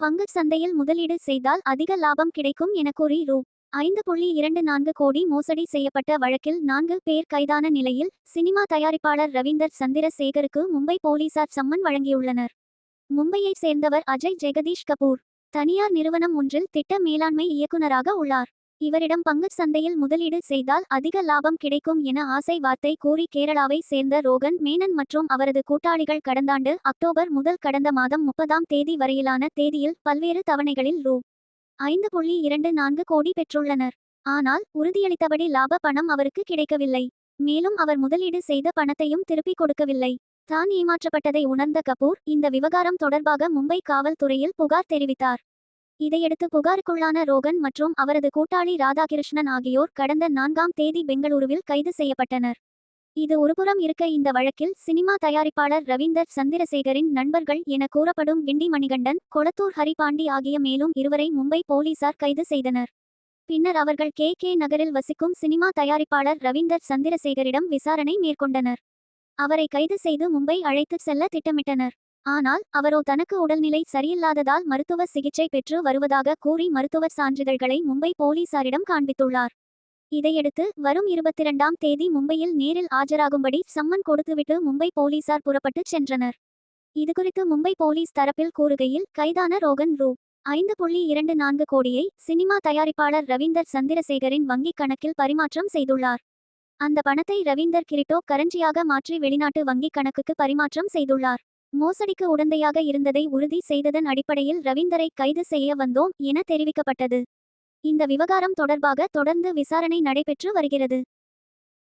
பங்கு சந்தையில் முதலீடு செய்தால் அதிக லாபம் கிடைக்கும் என கூறி ரூ. ஐந்து புள்ளி இரண்டு நான்கு கோடி மோசடி செய்யப்பட்ட வழக்கில் நான்கு பேர் கைதான நிலையில் சினிமா தயாரிப்பாளர் ரவீந்தர் சந்திரசேகருக்கு மும்பை போலீசார் சம்மன் வழங்கியுள்ளனர். மும்பையைச் சேர்ந்தவர் அஜய் ஜெகதீஷ் கபூர். தனியார் நிறுவனம் ஒன்றில் திட்ட மேலாண்மை இயக்குநராக உள்ளார். இவரிடம் பங்குச் சந்தையில் முதலீடு செய்தால் அதிக லாபம் கிடைக்கும் என ஆசை வார்த்தை கூறி கேரளாவை சேர்ந்த ரோகன் மேனன் மற்றும் அவரது கூட்டாளிகள் கடந்தாண்டு அக்டோபர் முதல் கடந்த மாதம் முப்பதாம் தேதி வரையிலான தேதியில் பல்வேறு தவணைகளில் ரூ. ஐந்து புள்ளி இரண்டு நான்கு கோடி பெற்றுள்ளனர். ஆனால் உறுதியளித்தபடி லாப பணம் அவருக்கு கிடைக்கவில்லை. மேலும் அவர் முதலீடு செய்த பணத்தையும் திருப்பிக் கொடுக்கவில்லை. தான் ஏமாற்றப்பட்டதை உணர்ந்த கபூர் இந்த விவகாரம் தொடர்பாக மும்பை காவல்துறையில் புகார் தெரிவித்தார். இதையடுத்து புகாருக்குள்ளான ரோகன் மற்றும் அவரது கூட்டாளி ராதாகிருஷ்ணன் ஆகியோர் கடந்த நான்காம் தேதி பெங்களூருவில் கைது செய்யப்பட்டனர். இது ஒருபுறம் இருக்க இந்த வழக்கில் சினிமா தயாரிப்பாளர் ரவீந்தர் சந்திரசேகரின் நண்பர்கள் என கூறப்படும் கிண்டி மணிகண்டன் கொளத்தூர் ஹரிபாண்டி ஆகிய மேலும் இருவரை மும்பை போலீசார் கைது செய்தனர். பின்னர் அவர்கள் கே. கே. நகரில் வசிக்கும் சினிமா தயாரிப்பாளர் ரவீந்தர் சந்திரசேகரிடம் விசாரணை மேற்கொண்டனர். அவரை கைது செய்து மும்பை அழைத்துச் செல்ல திட்டமிட்டனர். ஆனால் அவரோ தனக்கு உடல்நிலை சரியில்லாததால் மருத்துவ சிகிச்சை பெற்று வருவதாக கூறி மருத்துவ சான்றிதழ்களை மும்பை போலீசாரிடம் காண்பித்துள்ளார். இதையடுத்து வரும் இருபத்திரண்டாம் தேதி மும்பையில் நேரில் ஆஜராகும்படி சம்மன் கொடுத்துவிட்டு மும்பை போலீசார் புறப்பட்டுச் சென்றனர். இதுகுறித்து மும்பை போலீஸ் தரப்பில் கூறுகையில் கைதான ரோகன் ரூ. ஐந்து புள்ளி இரண்டு நான்கு கோடியை சினிமா தயாரிப்பாளர் ரவீந்தர் சந்திரசேகரின் வங்கிக் கணக்கில் பரிமாற்றம் செய்துள்ளார். அந்த பணத்தை ரவீந்தர் கிரிட்டோ கரன்சியாக மாற்றி வெளிநாட்டு வங்கிக் கணக்குக்கு பரிமாற்றம் செய்துள்ளார். மோசடிக்கு உடந்தையாக இருந்ததை உறுதி செய்ததன் அடிப்படையில் ரவீந்தரை கைது செய்ய வந்தோம் என தெரிவிக்கப்பட்டது. இந்த விவகாரம் தொடர்பாக தொடர்ந்து விசாரணை நடைபெற்று வருகிறது.